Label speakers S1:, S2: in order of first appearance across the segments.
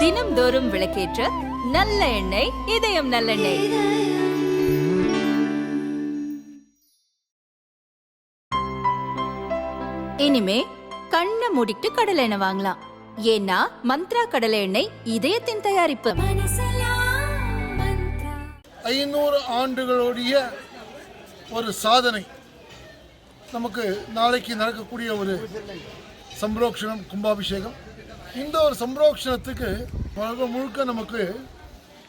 S1: தினம்தோறும் விளக்கேற்ற நல்ல எண்ணெய் இதயம் நல்லெண்ணெய். இனிமே கண்ணை மூடிட்டு கடலை எண்ணெய் வாங்கலாம். ஏன்னா மந்த்ரா கடலை எண்ணெய் இதயத்தின் தயாரிப்பு.
S2: ஐநூறு ஆண்டுகளுடைய ஒரு சாதனை. நமக்கு நாளைக்கு நடக்கக்கூடிய ஒரு சம்ரோக்ஷணம் கும்பாபிஷேகம். இந்த ஒரு சம்ரோக்ஷணத்துக்கு உலகம் முழுக்க நமக்கு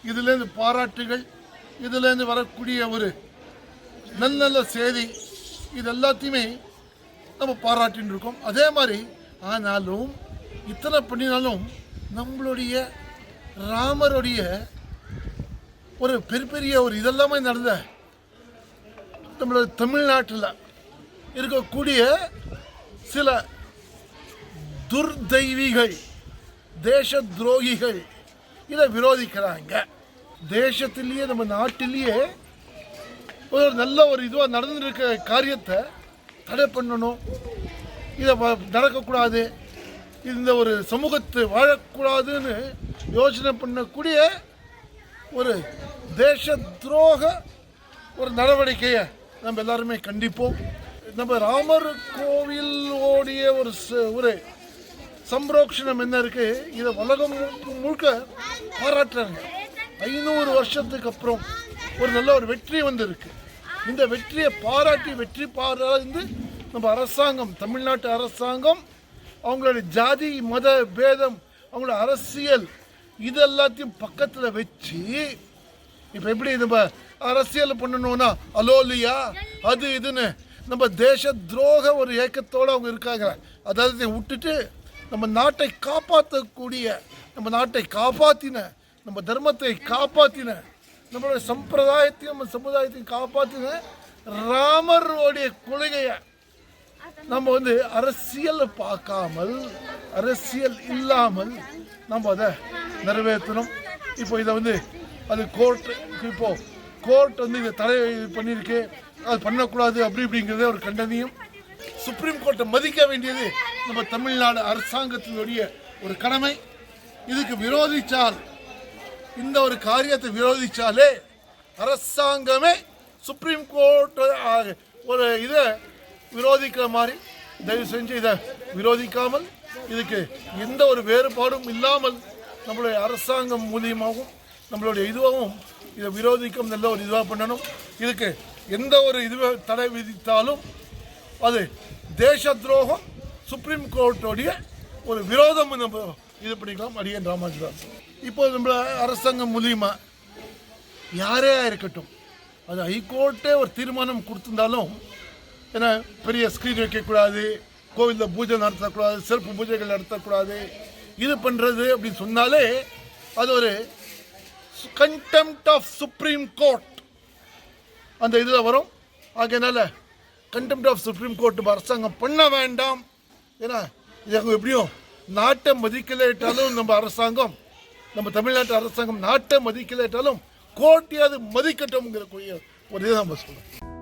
S2: இதுலேருந்து பாராட்டுகள் இதுலேருந்து வரக்கூடிய ஒரு நல்ல நல்ல செய்தி இது எல்லாத்தையுமே நம்ம பாராட்டின்னு இருக்கோம். அதே மாதிரி ஆனாலும் இத்தனை பண்ணினாலும் நம்மளுடைய ராமருடைய ஒரு பெரிய பெரிய ஒரு இதெல்லாமே நடந்த நம்மளோட தமிழ்நாட்டில் இருக்கக்கூடிய சில துர்தெய்விகள். தேச துரோகிகள் இதை விரோதிக்கிறாங்க. தேசத்திலேயே நம்ம நாட்டிலேயே ஒரு நல்ல ஒரு இதுவாக நடந்துருக்க காரியத்தை தடை பண்ணணும். இதை வ- நடக்கக்கூடாது. இந்த ஒரு சமூகத்தை வாழக்கூடாதுன்னு யோசனை பண்ணக்கூடிய ஒரு தேச துரோக ஒரு நடவடிக்கையை நம்ம எல்லாருமே கண்டிப்போம். நம்ம ராமர் கோவிலோடைய ஒரு ச- ஒரு சம்ரோக்ஷணம் என்ன இருக்கு? இதை உலகம் முழுக்க பாராட்டுறாங்க. ஐநூறு வருஷத்துக்கு அப்புறம் ஒரு நல்ல ஒரு வெற்றி வந்திருக்கு. இந்த வெற்றியை பாராட்டி வெற்றி பாராந்து நம்ம அரசாங்கம் தமிழ்நாட்டு அரசாங்கம் அவங்களோட ஜாதி மத பேதம் அவங்களோட அரசியல் இது எல்லாத்தையும் பக்கத்தில் வச்சு இப்போ எப்படி நம்ம அரசியல் பண்ணணும்னா அலோலியா அது இதுன்னு நம்ம தேச துரோக ஒரு ஏக்கத்தோடு அவங்க இருக்காங்க. அதாவது விட்டுட்டு நம்ம நாட்டை காப்பாற்றக்கூடிய நம்ம நாட்டை காப்பாற்றின நம்ம தர்மத்தை காப்பாற்றின நம்மளுடைய சம்பிரதாயத்தையும் நம்ம சமுதாயத்தையும் காப்பாற்றின ராமருடைய கொள்கையை நம்ம வந்து அரசியல் பார்க்காமல் அரசியல் இல்லாமல் நம்ம அதை நிறைவேற்றணும். இப்போ இதை வந்து அது கோர்ட் இப்போ கோர்ட் வந்து இதை தடை பண்ணியிருக்கு. அது பண்ணக்கூடாது அப்படி இப்படிங்கிறத ஒரு கண்டனியும் சுப்ரீம் கோர்ட்டை மதிக்க வேண்டியது நம்ம தமிழ்நாடு அரசாங்கத்தினுடைய ஒரு கடமை. இதுக்கு விரோதிச்சால் இந்த ஒரு காரியத்தை விரோதிச்சாலே அரசாங்கமே சுப்ரீம் கோர்ட் ஒரு இதை விரோதிக்கிற மாதிரி தயவு செஞ்சு இதை விரோதிக்காமல் இதுக்கு எந்த ஒரு வேறுபாடும் இல்லாமல் நம்மளுடைய அரசாங்கம் மூலியமாகவும் நம்மளுடைய இதுவாகவும் இதை விரோதிக்கும் நல்ல ஒரு இதுவாக பண்ணணும். இதுக்கு எந்த ஒரு இதுவை தடை விதித்தாலும் அது தேச துரோகம் சுப்ரீம் கோர்ட்டோடைய ஒரு விரோதம் நம்ம இது பண்ணிக்கலாம். அடியன் ராமாஜிதாஸ் இப்போ நம்ம அரசாங்கம் மூலியமா யாரே இருக்கட்டும் அது ஹைகோர்ட்டே ஒரு தீர்மானம் கொடுத்திருந்தாலும் ஏன்னா பெரிய ஸ்க்ரீன் வைக்கக்கூடாது கோவிலில் பூஜை நடத்தக்கூடாது சிறப்பு பூஜைகள் நடத்தக்கூடாது இது பண்ணுறது அப்படின்னு சொன்னாலே அது ஒரு கண்டெம்ட் ஆஃப் சுப்ரீம் கோர்ட் அந்த இதில் வரும். ஆகையினால கண்டெம்ட் ஆஃப் சுப்ரீம் கோர்ட் அரசாங்கம் பண்ண வேண்டாம். ஏன்னா இது எப்படியும் நாட்டை மதிக்கலேட்டாலும் நம்ம அரசாங்கம் நம்ம தமிழ்நாட்டு அரசாங்கம் நாட்டை மதிக்கலேட்டாலும் கோர்ட்டையாவது மதிக்கட்டும்ங்கிற ஒரு இதை நம்ம சொல்லணும்